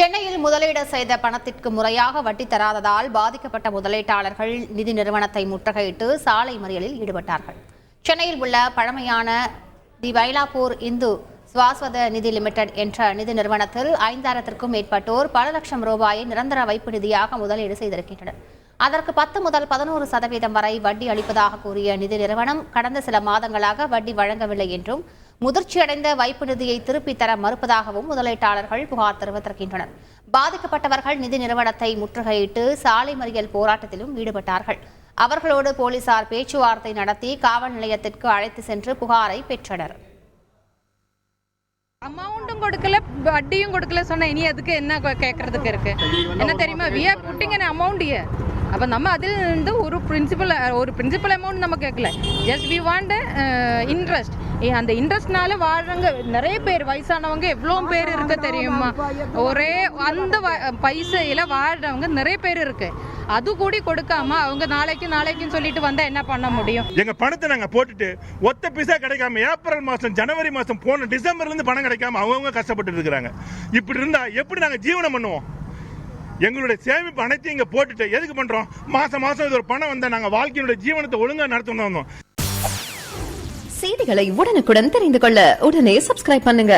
சென்னையில் முதலீடு செய்த பணத்திற்கு முறையாக வட்டி தராததால் பாதிக்கப்பட்ட முதலீட்டாளர்கள் நிதி நிறுவனத்தை முற்றுகையிட்டு சாலை மறியலில் ஈடுபட்டார்கள். சென்னையில் உள்ள பழமையான தி வைலாப்பூர் இந்து சுவாஸ்வத நிதி லிமிடெட் என்ற நிதி நிறுவனத்தில் ஐந்தாயிரத்திற்கும் மேற்பட்டோர் பல லட்சம் ரூபாயை நிரந்தர வைப்பு நிதியாக முதலீடு செய்திருக்கின்றனர். அதற்கு பத்து முதல் பதினோரு சதவீதம் வரை வட்டி அளிப்பதாக கூறிய நிதி நிறுவனம் கடந்த சில மாதங்களாக வட்டி வழங்கவில்லை என்றும் முதிர்ச்சியடைந்த வைப்பு நிதியை திருப்பித் தர மறுப்பதாகவும் முதலீட்டாளர்கள் புகார் தெரிவித்திருக்கின்றனர். பாதிக்கப்பட்டவர்கள் நிதி நிறுவனத்தை முற்றுகையிட்டு சாலை மறியல் போராட்டத்திலும் ஈடுபட்டார்கள். அவர்களோடு போலீசார் பேச்சுவார்த்தை நடத்தி காவல் நிலையத்திற்கு அழைத்து சென்று புகாரை பெற்றனர். அமௌண்ட்டும் கொடுக்கல வட்டியும் கொடுக்கல சொன்னா இனி அதுக்கு என்ன கேட்கறதுக்கு இருக்கு? என்ன தெரியுமா? We are putting an amount அப்போ நம்ம அதில் இருந்து ஒரு பிரின்சிபல் ஒரு பிரின்சிபல் அமௌண்ட் நம்ம கேட்கல ஜஸ்ட் வி வாண்ட் இன்ட்ரெஸ்ட் அந்த இன்ட்ரெஸ்ட்னால வாழ்றவங்க நிறைய பேர் வயசானவங்க எவ்வளோ பேர் இருக்கு தெரியுமா? ஒரே அந்த வ- பைசையில வாழ்றவங்க நிறைய பேர் இருக்கு. அது கூடி கொடுக்காம அவங்க நாளைக்கு நாளைக்குன்னு சொல்லிட்டு வந்தா என்ன பண்ண முடியும்? எங்க பணத்தை நாங்க போட்டுட்டு ஒத்த பைசா கிடைக்காம ஏப்ரல் மாசம் ஜனவரி மாசம் போன டிசம்பர்ல இருந்து பணம் கிடைக்காம அவங்கவுங்க கஷ்டப்பட்டு இருக்கிறாங்க. இப்படி இருந்தா எப்படி நாங்க ஜீவனம் பண்ணுவோம்? எங்களுடைய சேமிப்பு அனைத்தையும் இங்க போட்டுட்டு எதுக்கு பண்றோம்? மாசம் மாசம் இது ஒரு பணம் வந்தா நாங்க வாழ்க்கையினுடைய ஜீவனத்தை ஒழுங்கா நடத்தணும் வந்தோம். செய்திகளை உடனுக்குடன் தெரிந்து கொள்ள உடனே சப்ஸ்கிரைப் பண்ணுங்க.